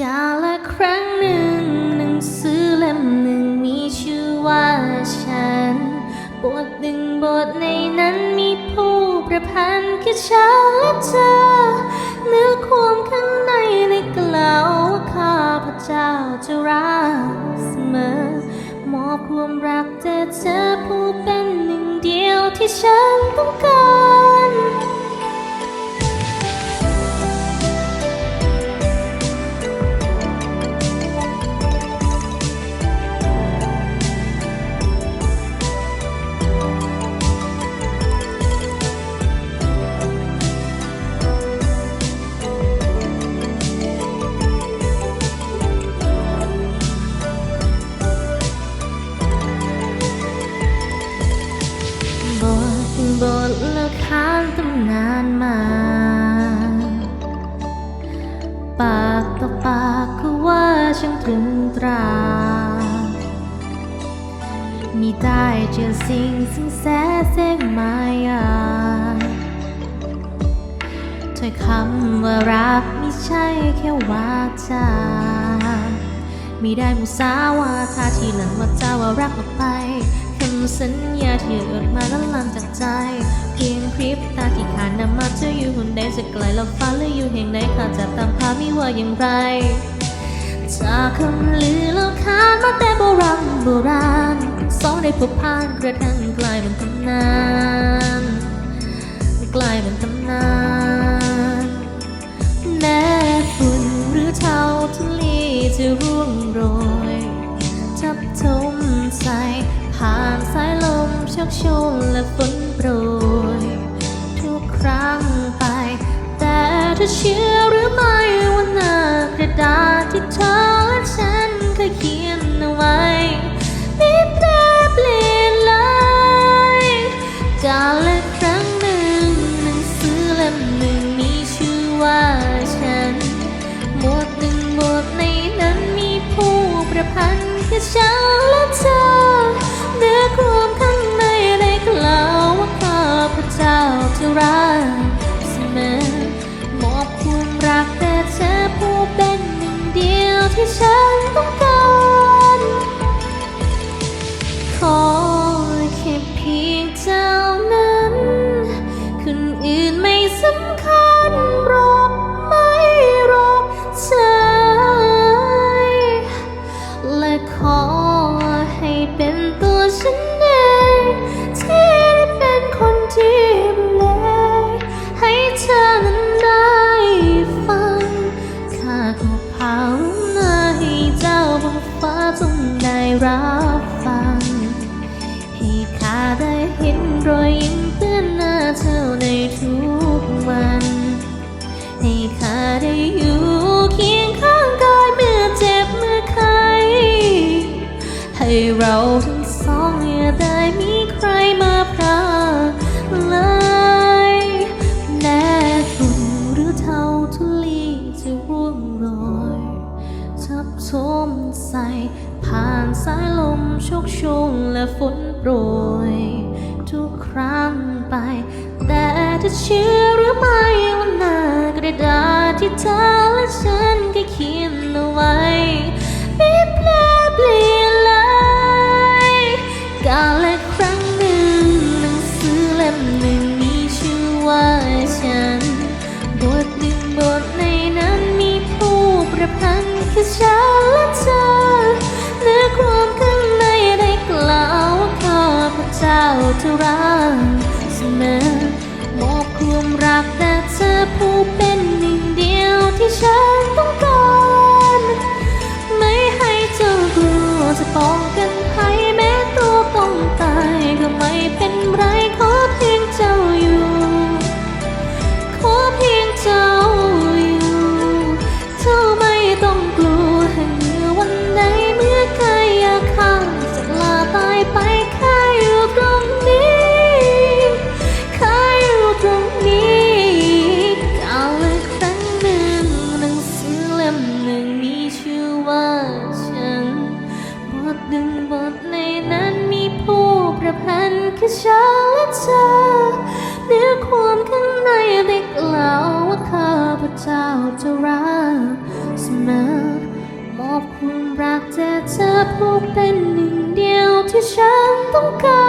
กาละครั้งหนึ่งหนังสือเล่มหนึ่งมีชื่อว่าฉัน บทหนึ่งบทในนั้นมีผู้ประพันธ์คือฉันและเธอเนื้อความข้างในในกล่าวว่าข้าพระเจ้าจะรักเสมอมอบความรักแต่เธอ ตำนานมา ปากต่อปากก็ว่าช่างตรึงตรา มีได้เจอสิ่งซึ่งแสเสงมายาถ้อยคำว่ารักไม่ใช่แค่วาจามีได้มุสาวาทาที่หลังว่าเจ้าว่ารักออกไปคำสัญญาที่เอิดมาแล้วลันจากใจ เพียงพริบ ตาที่ขาดนำมาเธออยู่คนใดจะไกลแล้วฟ้าหรืออยู่แห่งใดข้าจะตามพาไม่ว่าอย่างไร จากคำลือแล้วขานมาแต่โบราณโบราณสองได้พบผ่านกระทั่งกลายเป็นตำนานกลายเป็นตำนานแม้ฝุ่นหรือเทาทุลีจะร่วงโรยทับทมใส่ผ่านสายลมชักโชนและฝนโปรย ธอเชื่อหรือไม่ว่าหน้ากระดาษที่เธอและฉันเคยเขียนเอาไว้ไม่แปรเปลี่ยนเลยกาลละครั้งหนึ่งหนังสือเล่มหนึ่งมีชื่อว่าฉัน หมวดหนึ่งบทในนั้นมีผู้ประพันธ์คือฉันและเธอเนื้อความข้างในได้กล่าวว่าข้าพเจ้าจะรัก ชุ่มและฝนโปรย ทุกครั้งไป แต่เธอเชื่อหรือไม่ว่าหน้ากระดาษที่เธอ จ้าจะรั จะรักเสมอมอบความรักแต่เธอผู้เป็นหนึ่งเดียวที่ฉันต้องการ